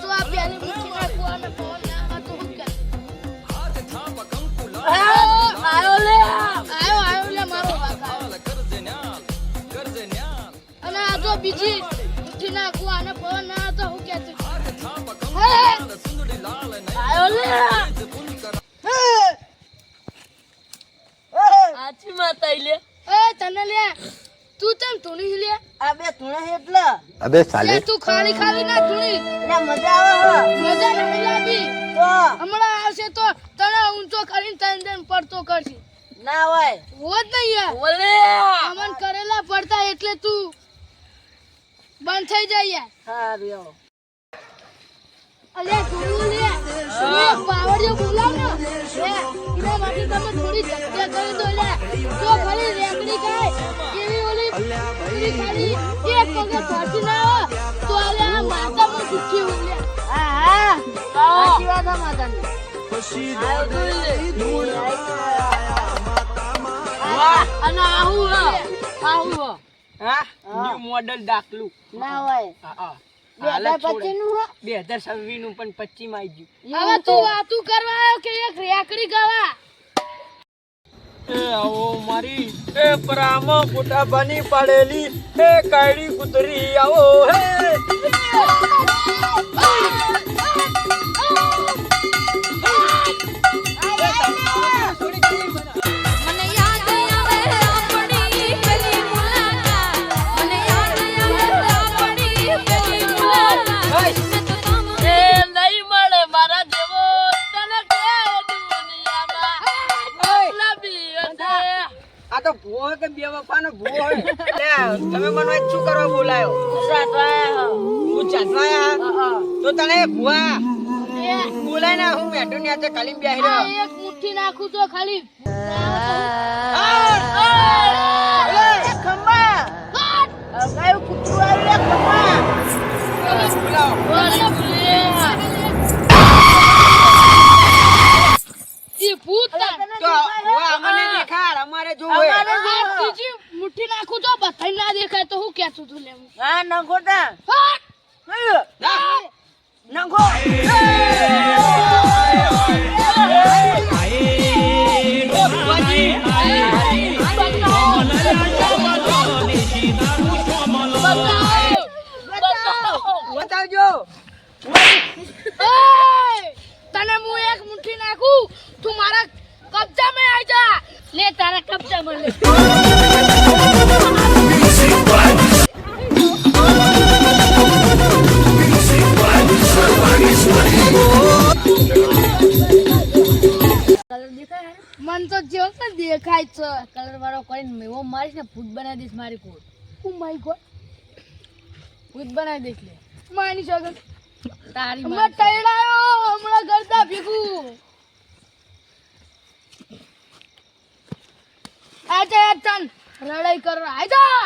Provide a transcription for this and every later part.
તો આ પેલી મુઠ્ઠી નાખું અને ફોન ના તો હું કે? આયો આયો લે. આયો આયો લે મારો. અને આ તો બીજી મુઠ્ઠી નાખું અને ફોન ના તો હું કે આયો લે. આછી માતા લે. એ તને લે. તું તેમ ધૂણી લે? આ બે ધૂણે એટલે. અબે સાલે. તું ખાલી ખાલી ના તુણી એટલે મજા આવે મજા નહીં લાગી તો. હમણાં આવશે તો તને ઊંચો કરીને તને તને પડતો કરશે. ના હોય. હોત નહીં યાર. ઓલે અમન કરેલા પડતા એટલે તું બંધ થઈ જાય યાર. હા રહ્યો અલે ગુરુ લે. પાવડિયો બોલાવ ને. લે એના માટે તમે થોડી જગ્યા કરી દો લે. તો ખાલી રેકડી કાય કેવી ઓલી ઓલી ખાલી પગે ફાટી ના આવે. તો આલે આ માતામાં દુખી હોય લે હા હા સાચી વાત છે માતાની. આયો તો લે વાહ. અને આહુ હા. આહુ હા. હા? હા. ન્યુ મોડલ દાખલું. ના હોય. હા હા. બે હજાર હો. છવ્વીસનું પણ પચીસમાં આવી હવે તું વાતું કરવા આવ્યો કે એક રેકડી ગાવા? ગયું એ આવો મારી એ પરામાં ફોટા બની પાડેલી એ કાળી કુતરી તો ભૂવો કે બે વફાનો ભૂવો તમે મને શું કરવા બોલાયો? હું ચાંદવાયા તો તને ભૂવા બોલાય ને હું મેઠો ને આજે કાલીમ બેહી રહ્યો. એક મુઠ્ઠી નાખું તો ખાલી. ખંભા. ગાયું કૂતરું આવ્યું ખંભા. ઈ ભૂત. તો અમને દેખાડ અમારે જોવે અમારે ત્રીજી મુઠ્ઠી નાખું તો બધાય ના દેખાય તો હું કેતું તું લેવું? હા નખો તા. હટ! બતાવજો! તને હું એક મુઠ્ઠી નાખું? તું મારા કબજામાં આવી જા. લે તારા કબજામાં લે. મન તો જેવો કે દેખાય છે. કલર વાળો કરીને મેવો મારીશ ને ભૂત બનાવી દઈશ મારી કોટ હું મારી કોટ ભૂત બનાવી દઈશ લે. માની શકન તારી માં તૈડાયો હમણાં કરતા ભેગું. આજે તન લડાઈ કરવા આજા.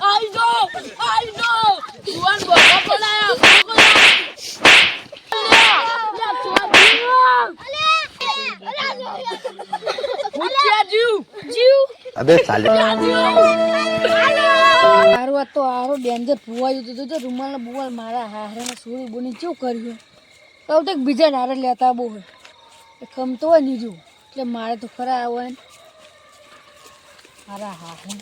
આઈ નો આઈ નો જુવાન બોલો બોલાયા પૂછ્યા જીવ જીવ અબે સાલે. હારું તો હારો ડેન્જર ફુવાયું તો રૂમાલ ને બુવાલ મારા હારે ને સુરી બોની કર્યું તો તો બીજા નારે લેતા બહુ હોય. એ ખમતો હોય નીજું એટલે મારે તો ખરા આવે ને. મારા હારે